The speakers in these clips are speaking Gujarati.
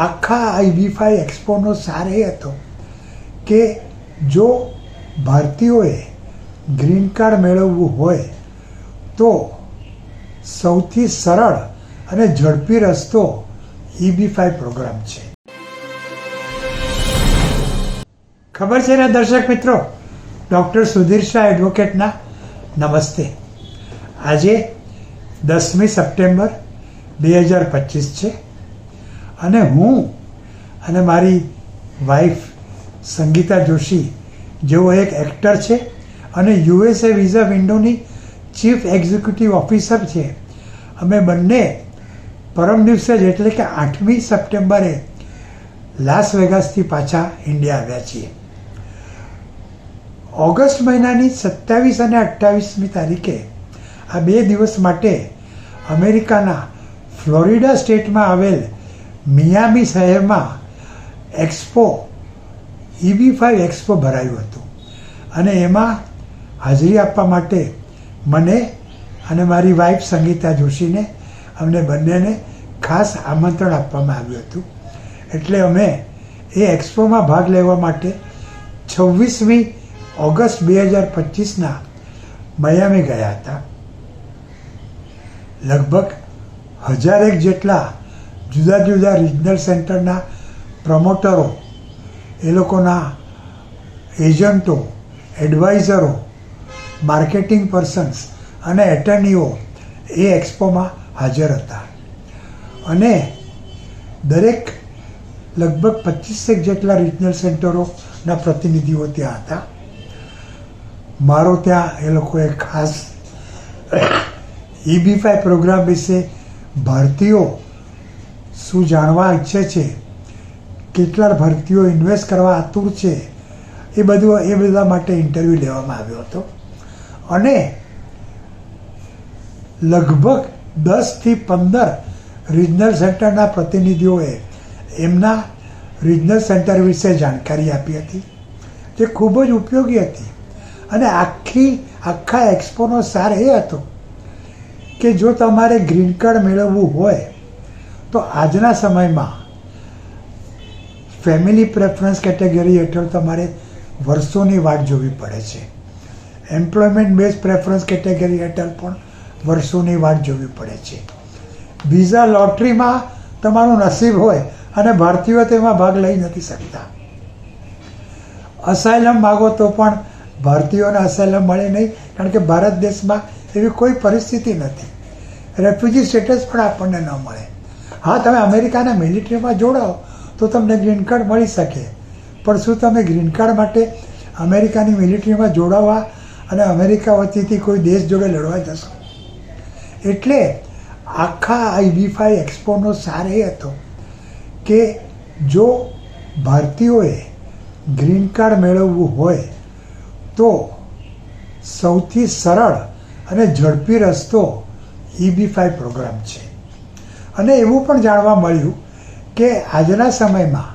આખા આઈબીફાઈ એક્સપોનો સાર એ હતો કે જો ભારતીયોએ ગ્રીન કાર્ડ મેળવવું હોય તો સૌથી સરળ અને ઝડપી રસ્તો ઈબી ફાઈ પ્રોગ્રામ છે. ખબર છે ને દર્શક મિત્રો? ડૉક્ટર સુધીર શાહ એડવોકેટના નમસ્તે. આજે દસમી સપ્ટેમ્બર બે હજાર પચીસ છે. અને હું અને મારી વાઈફ સંગીતા જોશી, જેઓ એક એક્ટર છે અને યુએસએ વિઝા વિન્ડોની ચીફ એક્ઝિક્યુટિવ ઓફિસર છે, અમે બંને પરમ દિવસે જ એટલે કે આઠમી સપ્ટેમ્બરે લાસ વેગાસથી પાછા ઇન્ડિયા આવ્યા છીએ. ઓગસ્ટ મહિનાની સત્યાવીસ અને અઠ્ઠાવીસમી તારીખે આ બે દિવસ માટે અમેરિકાના ફ્લોરિડા સ્ટેટમાં આવેલ મિયામી શહેરમાં એક્સપો ઇબી ફાઈવ એક્સપો ભરાયું હતું. અને એમાં હાજરી આપવા માટે મને અને મારી વાઈફ સંગીતા જોશીને અમને બંનેને ખાસ આમંત્રણ આપવામાં આવ્યું હતું. એટલે અમે એ એક્સપોમાં ભાગ લેવા માટે છવ્વીસમી ઓગસ્ટ બે હજાર પચીસના મયામી ગયા હતા. લગભગ હજારેક જેટલા જુદા જુદા રિજનલ સેન્ટરના પ્રમોટરો એ લોકોના એજન્ટો એડવાઇઝરો માર્કેટિંગ પર્સન્સ અને એટર્નીઓ એ એક્સપોમાં હાજર હતા. અને દરેક લગભગ પચીસેક જેટલા રિજનલ સેન્ટરોના પ્રતિનિધિઓ ત્યાં હતા. મારો ત્યાં એ લોકોએ ખાસ ઈબી ફાઈ પ્રોગ્રામ વિશે ભારતીયો શું જાણવા ઈચ્છે છે? કેટલા ભરતીઓ ઇન્વેસ્ટ કરવા આતુર છે? એ બધું, એ બધા માટે ઇન્ટરવ્યૂ લેવામાં આવ્યો હતો. અને લગભગ દસથી પંદર રિજનલ સેન્ટરના પ્રતિનિધિઓએ એમના રિજનલ સેન્ટર વિશે જાણકારી આપી હતી, જે ખૂબ જ ઉપયોગી હતી. અને આખી, આખા એક્સપોનો સાર એ હતો કે જો તમારે ગ્રીન કાર્ડ મેળવવું હોય તો આજના સમયમાં ફેમિલી પ્રેફરન્સ કેટેગરી હેઠળ તમારે વર્ષોની વાટ જોવી પડે છે. એમ્પ્લોયમેન્ટ બેઝ પ્રેફરન્સ કેટેગરી હેઠળ પણ વર્ષોની વાટ જોવી પડે છે. વિઝા લોટરીમાં તમારું નસીબ હોય અને ભારતીયો તેમાં ભાગ લઈ નથી શકતા. અસાયલમ માગો તો પણ ભારતીયોને અસાયલમ મળે નહીં, કારણ કે ભારત દેશમાં એવી કોઈ પરિસ્થિતિ નથી. રેફ્યુજી સ્ટેટસ પણ આપણને ન મળે. હા, તમે અમેરિકાના મિલિટરીમાં જોડાઓ તો તમને ગ્રીન કાર્ડ મળી શકે. પણ શું તમે ગ્રીન કાર્ડ માટે અમેરિકાની મિલિટરીમાં જોડાવા અને અમેરિકા વતીથી કોઈ દેશ જોડે લડવા જશો? એટલે આખા આઈબી ફાઈ એક્સપોનો સાર એ હતો કે જો ભારતીયોએ ગ્રીન કાર્ડ મેળવવું હોય તો સૌથી સરળ અને ઝડપી રસ્તો ઈબી ફાઈ પ્રોગ્રામ છે. અને એવું પણ જાણવા મળ્યું કે આજના સમયમાં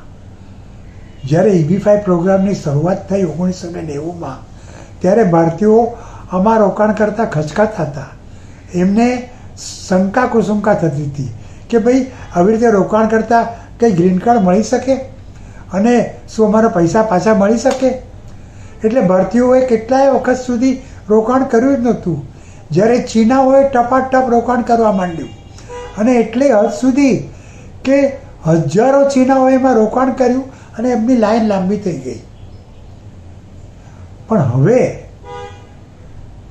જ્યારે ઈબી ફાઈ પ્રોગ્રામની શરૂઆત થઈ ઓગણીસો ને નેવુંમાં, ત્યારે ભારતીયો આમાં રોકાણ કરતાં ખચકાતા હતા. એમને શંકા કુશંકા થતી હતી કે ભાઈ, આવી રીતે રોકાણ કરતાં કંઈ ગ્રીન કાર્ડ મળી શકે? અને શું અમારા પૈસા પાછા મળી શકે? એટલે ભારતીયોએ કેટલાય વખત સુધી રોકાણ કર્યું જ નહોતું. જ્યારે ચીનાઓએ ટપાટપ રોકાણ કરવા માંડ્યું. અને એટલે હદ સુધી કે હજારો ચીનાઓએ એમાં રોકાણ કર્યું અને એમની લાઈન લાંબી થઈ ગઈ. પણ હવે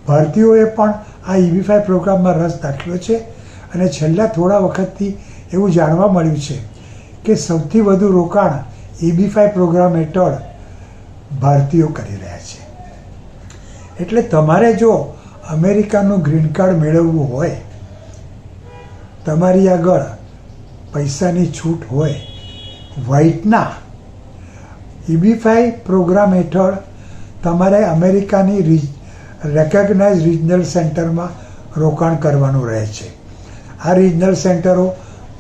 ભારતીયોએ પણ આ ઈવી ફાઈ પ્રોગ્રામમાં રસ દાખવ્યો છે અને છેલ્લા થોડા વખતથી એવું જાણવા મળ્યું છે કે સૌથી વધુ રોકાણ ઈબી ફાઈ પ્રોગ્રામ હેઠળ ભારતીયો કરી રહ્યા છે. એટલે તમારે જો અમેરિકાનું ગ્રીન કાર્ડ મેળવવું હોય તમારી આગળ પૈસાની છૂટ હોય વ્હાઇટના ઇબીફાઈ પ્રોગ્રામ હેઠળ તમારે અમેરિકાની રિજ રેકગ્નાઇઝ રિજનલ સેન્ટરમાં રોકાણ કરવાનું રહે છે. આ રિજનલ સેન્ટરો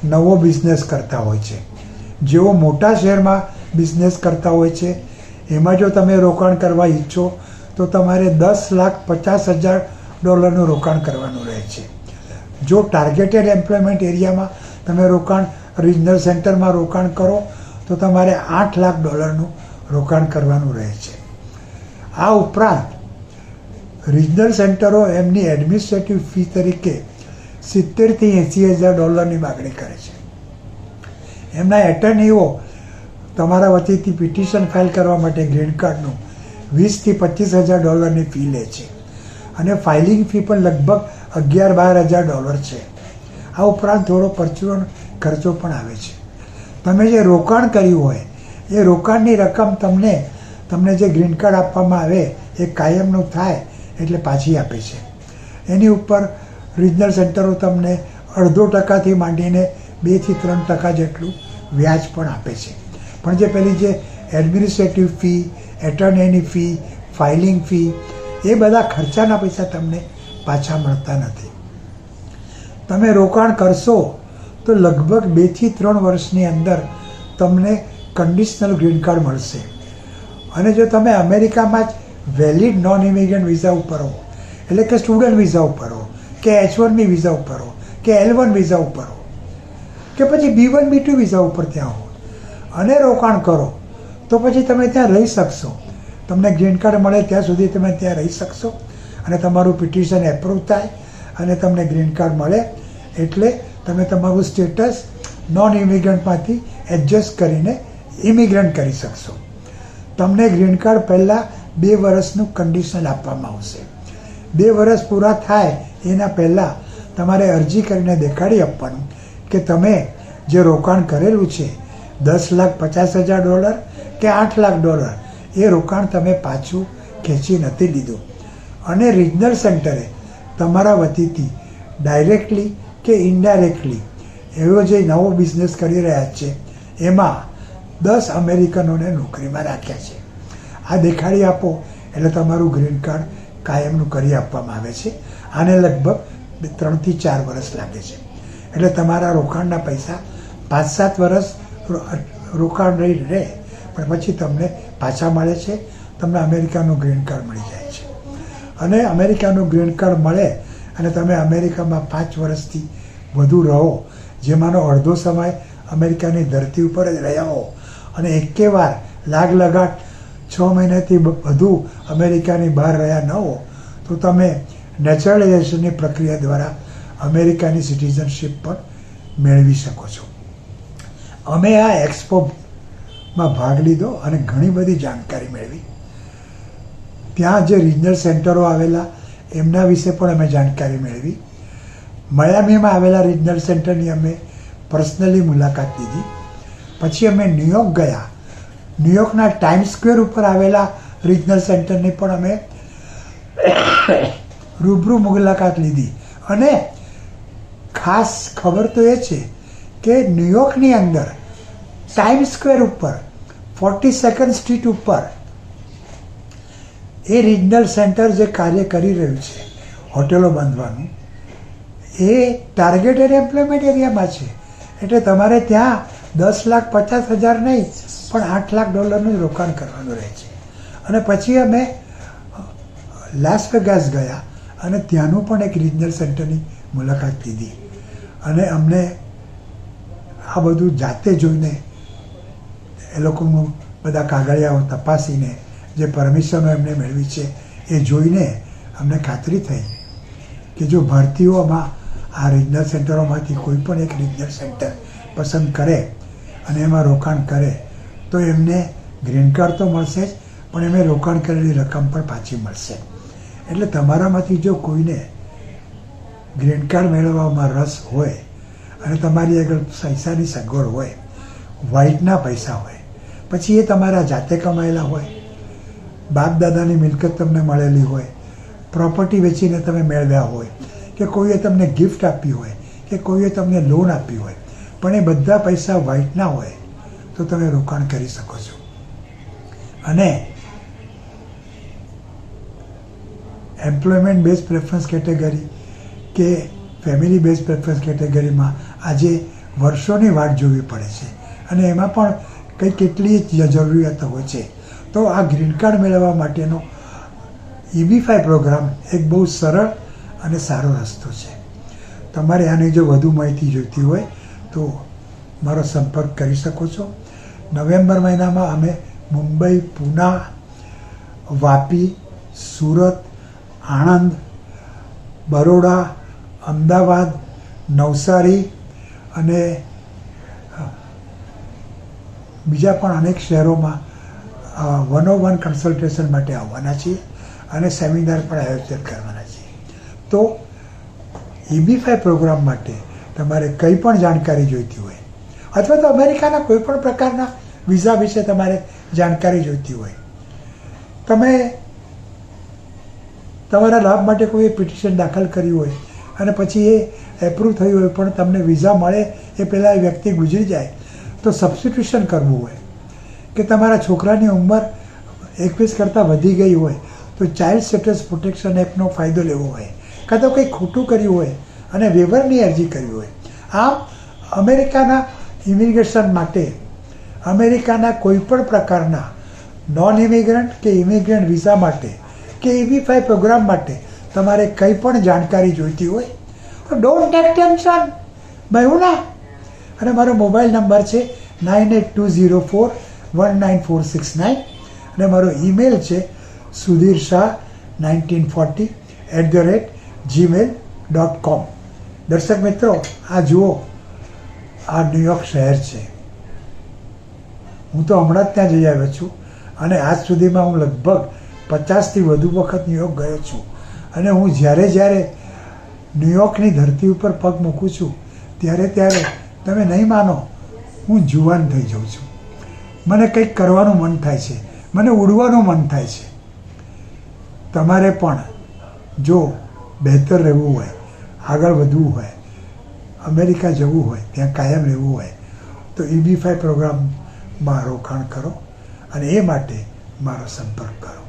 નવો બિઝનેસ કરતા હોય છે. જેઓ મોટા શહેરમાં બિઝનેસ કરતા હોય છે, એમાં જો તમે રોકાણ કરવા ઈચ્છો, તો તમારે દસ લાખ પચાસ હજાર ડોલરનું રોકાણ કરવાનું રહે છે. જો ટાર્ગેટેડ એમ્પ્લોયમેન્ટ એરિયામાં તમે રોકાણ રિજનલ સેન્ટરમાં રોકાણ કરો, તો તમારે આઠ લાખ ડોલરનું રોકાણ કરવાનું રહે છે. આ ઉપરાંત રિજનલ સેન્ટરો એમની એડમિનિસ્ટ્રેટિવ ફી તરીકે સિત્તેરથી એંસી હજાર ડોલરની માગણી કરે છે. એમના એટર્નીઓ તમારા વતીથી પિટિશન ફાઇલ કરવા માટે ગ્રીન કાર્ડનું વીસથી પચીસ હજાર ડોલરની ફી લે છે. અને ફાઇલિંગ ફી પણ લગભગ અગિયાર બાર હજાર ડોલર છે. આ ઉપરાંત થોડો પરચુરણ ખર્ચો પણ આવે છે. તમે જે રોકાણ કર્યું હોય, એ રોકાણની રકમ તમને તમને જે ગ્રીન કાર્ડ આપવામાં આવે, એ કાયમનું થાય એટલે પાછી આપે છે. એની ઉપર રિજનલ સેન્ટરો તમને અડધો ટકાથી માંડીને બેથી ત્રણ ટકા જેટલું વ્યાજ પણ આપે છે. પણ જે પેલી જે એડમિનિસ્ટ્રેટિવ ફી એટર્નીની ફી ફાઇલિંગ ફી એ બધા ખર્ચાના પૈસા તમને પાછા મળતા નથી. તમે રોકાણ કરશો તો લગભગ બેથી ત્રણ વર્ષની અંદર તમને કન્ડિશનલ ગ્રીન કાર્ડ મળશે. અને જો તમે અમેરિકામાં જ વેલિડ નોન ઇમિગ્રન્ટ વિઝા ઉપર હો, એટલે કે સ્ટુડન્ટ વિઝા ઉપર હો, કે એચ વનની વિઝા ઉપર હો, કે એલ વન વિઝા ઉપર હો, કે પછી B one B two visa ઉપર ત્યાં હો, અને રોકાણ કરો, તો પછી તમે ત્યાં રહી શકશો. તમને ગ્રીન કાર્ડ મળે ત્યાં સુધી તમે ત્યાં રહી શકશો. અને તમારું પિટિશન એપ્રુવ થાય અને તમને ગ્રીન કાર્ડ મળે. એટલે તમે તમારું સ્ટેટસ નોન ઇમિગ્રન્ટમાંથી એડજસ્ટ કરીને ઇમિગ્રન્ટ કરી શકશો. તમને ગ્રીન કાર્ડ પહેલાં બે વર્ષનું કન્ડિશનલ આપવામાં આવશે. બે વર્ષ પૂરા થાય એના પહેલાં તમારે અરજી કરીને દેખાડી આપવાનું કે તમે જે રોકાણ કરેલું છે, દસ લાખ પચાસ હજાર ડોલર કે આઠ લાખ ડોલર, એ રોકાણ તમે પાછું ખેંચી નથી લીધું. અને રિજનલ સેન્ટરે તમારા વતીથી ડાયરેક્ટલી કે ઇનડાયરેક્ટલી એવો જે નવો બિઝનેસ કરી રહ્યા છે, એમાં દસ અમેરિકનોને નોકરીમાં રાખ્યા છે. આ દેખાડી આપો, એટલે તમારું ગ્રીન કાર્ડ કાયમનું કરી આપવામાં આવે છે. આને લગભગ ત્રણથી ચાર વર્ષ લાગે છે. એટલે તમારા રોકાણના પૈસા પાંચ સાત વર્ષ રોકાણ રહી રહે, પણ પછી તમને પાછા મળે છે, તમને અમેરિકાનું ગ્રીન કાર્ડ મળી જાય. અને અમેરિકાનું ગ્રીન કાર્ડ મળે અને તમે અમેરિકામાં પાંચ વર્ષથી વધુ રહો જેમાંનો અડધો સમય અમેરિકાની ધરતી ઉપર જ રહ્યા હો અને એકે વાર લાગ લગાટ છ મહિનાથી વધુ અમેરિકાની બહાર રહ્યા ન હો, તો તમે નેચરલાઇઝેશનની પ્રક્રિયા દ્વારા અમેરિકાની સિટીઝનશીપ પણ મેળવી શકો છો. અમે આ એક્સપોમાં ભાગ લીધો અને ઘણી બધી જાણકારી મેળવી. ત્યાં જે રિજનલ સેન્ટરો આવેલા, એમના વિશે પણ અમે જાણકારી મેળવી. મયામીમાં આવેલા રિજનલ સેન્ટરની અમે પર્સનલી મુલાકાત લીધી. પછી અમે ન્યુયોર્ક ગયા. ન્યુયોર્કના ટાઈમ સ્ક્વેર ઉપર આવેલા રિજનલ સેન્ટરની પણ અમે રૂબરૂ મુલાકાત લીધી. અને ખાસ ખબર તો એ છે કે ન્યુયોર્કની અંદર ટાઈમ સ્ક્વેર ઉપર ફોર્ટી સેકન્ડ સ્ટ્રીટ ઉપર એ રિજનલ સેન્ટર જે કાર્ય કરી રહ્યું છે, હોટેલો બાંધવાનું, એ ટાર્ગેટેડ એમ્પ્લોયમેન્ટ એરિયામાં છે. એટલે તમારે ત્યાં દસ લાખ પચાસ હજાર નહીં, પણ આઠ લાખ ડોલરનું રોકાણ કરવાનું રહે છે. અને પછી અમે લાસ વેગાસ ગયા અને ત્યાંનું પણ એક રિજનલ સેન્ટરની મુલાકાત લીધી. અને અમને આ બધું જાતે જોઈને એ લોકોનું બધા કાગળિયાઓ તપાસીને જે પરમિશનો એમને મેળવી છે, એ જોઈને અમને ખાતરી થઈ કે જો ભારતીયોમાં આ રિજનલ સેન્ટરોમાંથી કોઈ પણ એક રિજનલ સેન્ટર પસંદ કરે અને એમાં રોકાણ કરે, તો એમને ગ્રીન કાર્ડ તો મળશે જ, પણ એમને રોકાણ કરેલી રકમ પણ પાછી મળશે. એટલે તમારામાંથી જો કોઈને ગ્રીન કાર્ડ મેળવવામાં રસ હોય અને તમારી આગળ પૈસાની સગવડ હોય વ્હાઇટના પૈસા હોય, પછી એ તમારા જાતે કમાયેલા હોય બાપ દાદાની મિલકત તમને મળેલી હોય પ્રોપર્ટી વેચીને તમે મેળવ્યા હોય, કે કોઈએ તમને ગિફ્ટ આપી હોય, કે કોઈએ તમને લોન આપી હોય, પણ એ બધા પૈસા વ્હાઇટના હોય, તો તમે રોકાણ કરી શકો છો. અને એમ્પ્લોયમેન્ટ બેઝ પ્રેફરન્સ કેટેગરી કે ફેમિલી બેઝ પ્રેફરન્સ કેટેગરીમાં આજે વર્ષોની વાટ જોવી પડે છે. અને એમાં પણ કંઈ કેટલી જરૂરિયાતો હોય છે. તો આ ગ્રીન કાર્ડ મેળવવા માટેનો ઈબી ફાઈ પ્રોગ્રામ એક બહુ સરળ અને સારો રસ્તો છે. તમારે આની જો વધુ માહિતી જોઈતી હોય તો મારો સંપર્ક કરી શકો છો. નવેમ્બર મહિનામાં અમે મુંબઈ, પૂના, વાપી, સુરત, આણંદ, બરોડા, અમદાવાદ, નવસારી અને બીજા પણ અનેક શહેરોમાં વન ઓ વન કન્સલ્ટેશન માટે આવવાના છીએ અને સેમિનાર પણ આયોજન કરવાના છીએ. તો ઇબીફાઈ પ્રોગ્રામ માટે તમારે કંઈ પણ જાણકારી જોઈતી હોય, અથવા તો અમેરિકાના કોઈ પણ પ્રકારના વિઝા વિશે તમારે જાણકારી જોઈતી હોય, તમે તમારા લાભ માટે કોઈ પિટિશન દાખલ કર્યું હોય અને પછી એ એપ્રૂવ થયું હોય, પણ તમને વિઝા મળે એ પહેલાં એ વ્યક્તિ ગુજરી જાય, તો સબસ્ટિટ્યુશન કરવું હોય. કે તમારા છોકરાની ઉંમર એકવીસ કરતાં વધી ગઈ હોય, તો ચાઇલ્ડ સ્ટેટસ પ્રોટેક્શન એક્ટનો ફાયદો લેવો હોય, કાં તો કંઈક ખોટું કર્યું હોય અને વેવરની અરજી કરવી હોય. આમ, અમેરિકાના ઇમિગ્રેશન માટે, અમેરિકાના કોઈપણ પ્રકારના નોન ઇમિગ્રન્ટ કે ઇમિગ્રન્ટ વિઝા માટે કે એવી ફાઈ પ્રોગ્રામ માટે તમારે કંઈ પણ જાણકારી જોઈતી હોય, તો ડોન્ટ ટેક ટેન્શન ભયું ના? અને મારો મોબાઈલ નંબર છે nine eight two zero four one nine four six nine અને મારો ઈમેલ છે Sudhir Shah nineteen forty at the rate Gmail dot com દર્શક મિત્રો, આ જુઓ, આ ન્યુયોર્ક શહેર છે. હું તો હમણાં જ ત્યાં જઈ આવ્યો છું અને આજ સુધીમાં હું લગભગ પચાસથી વધુ વખત ન્યુયોર્ક ગયો છું. અને હું જ્યારે જ્યારે ન્યુયોર્કની ધરતી ઉપર પગ મૂકું છું, ત્યારે ત્યારે તમે નહીં માનો, હું જુવાન થઈ જાઉં છું. મને કંઈક કરવાનું મન થાય છે. મને ઉડવાનું મન થાય છે. તમારે પણ જો બહેતર રહેવું હોય, આગળ વધવું હોય, અમેરિકા જવું હોય, ત્યાં કાયમ રહેવું હોય, તો ઈબી ફાઈ પ્રોગ્રામમાં રોકાણ કરો અને એ માટે મારો સંપર્ક કરો.